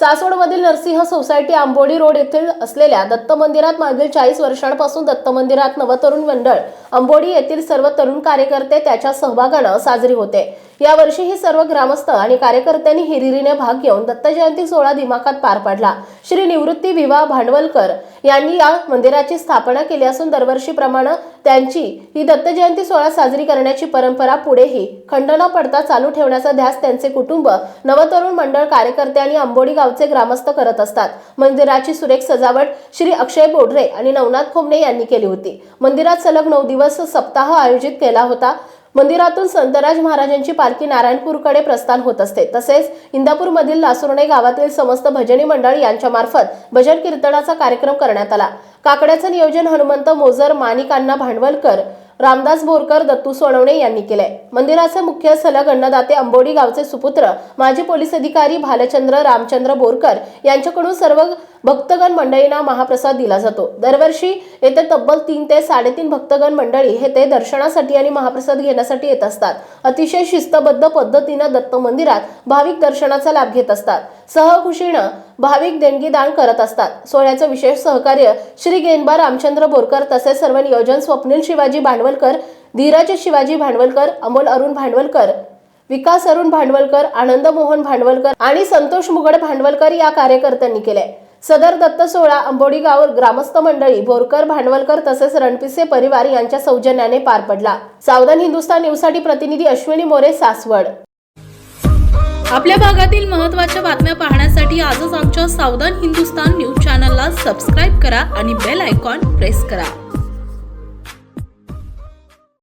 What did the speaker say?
चासवडमधील Narasimha society Ambodi road येथील असलेल्या दत्त मंदिरात मागील चाळीस वर्षांपासून दत्त मंदिरात नवतरुण मंडळ आंबोडी येथील सर्व तरुण कार्यकर्ते त्याच्या सहभागानं साजरी होते. यावर्षी ही सर्व ग्रामस्थ आणि कार्यकर्त्यांनी हिरिरीने भाग घेऊन दत्त जयंती सोहळा दिमाखात पार पाडला. श्री निवृत्ती विवा भांडवलकर यांनी या मंदिराची स्थापना केली असून दरवर्षीप्रमाणे त्यांची ही दत्त जयंती सोहळा साजरी करण्याची परंपरा पुढेही. खंड न पडता चालू ठेवण्याचा ध्यास त्यांचे कुटुंब नवतरुण मंडळ कार्यकर्ते आणि आंबोडी गावचे ग्रामस्थ करत असतात. मंदिराची सुरेख सजावट श्री अक्षय बोडरे आणि नवनाथ खोमणे यांनी केली होती. मंदिरात सलग नऊ दिवस सप्ताह आयोजित केला होता. मंदिरातून संतराज महाराजांची पालखी नारायणपूरकडे प्रस्थान होत असते. तसेच इंदापूरमधील लासुर्णे गावातील समस्त भजनी मंडळ यांच्या मार्फत भजन कीर्तनाचा कार्यक्रम करण्यात आला. काकड्याचं नियोजन हनुमंत मोजर माणिकांना भांडवलकर रामदास बोरकर दत्तू सोनवणे यांनी केलंय मंदिराचे मुख्य सलग अन्नदाते अंबोडी गावचे सुपुत्र माजी पोलीस अधिकारी भालचंद्र रामचंद्र बोरकर यांच्याकडून सर्व भक्तगण मंडळींना महाप्रसाद दिला जातो. दरवर्षी येथे तब्बल तीन ते साडेतीन भक्तगण मंडळी हे ते दर्शनासाठी आणि महाप्रसाद घेण्यासाठी येत असतात. अतिशय शिस्तबद्ध पद्धतीनं दत्त मंदिरात भाविक दर्शनाचा लाभ घेत असतात. सहखुशीनं भाविक देणगी दान करत असतात. सोहळ्याचं विशेष सहकार्य श्री गेनबा रामचंद्र बोरकर तसेच सर्व नियोजन स्वप्नील शिवाजी भांडवलकर धीरज शिवाजी भांडवलकर अमोल अरुण भांडवलकर विकास अरुण भांडवलकर आनंद मोहन भांडवलकर आणि संतोष मुगड भांडवलकर या कार्यकर्त्यांनी केले. सदर दत्त सोहळा अंबोडी गाव ग्रामस्थ मंडळी बोरकर भांडवलकर तसेच रणपिसे परिवार यांच्या सौजन्याने पार पडला. सावधान हिंदुस्तान न्यूजसाठी प्रतिनिधी अश्विनी मोरे सासवड. आपल्या भागातील महत्त्वाच्या बातम्या पाहण्यासाठी आजच आमच्या सावधान हिंदुस्तान न्यूज चॅनलला सबस्क्राईब करा आणि बेल आयकॉन प्रेस करा.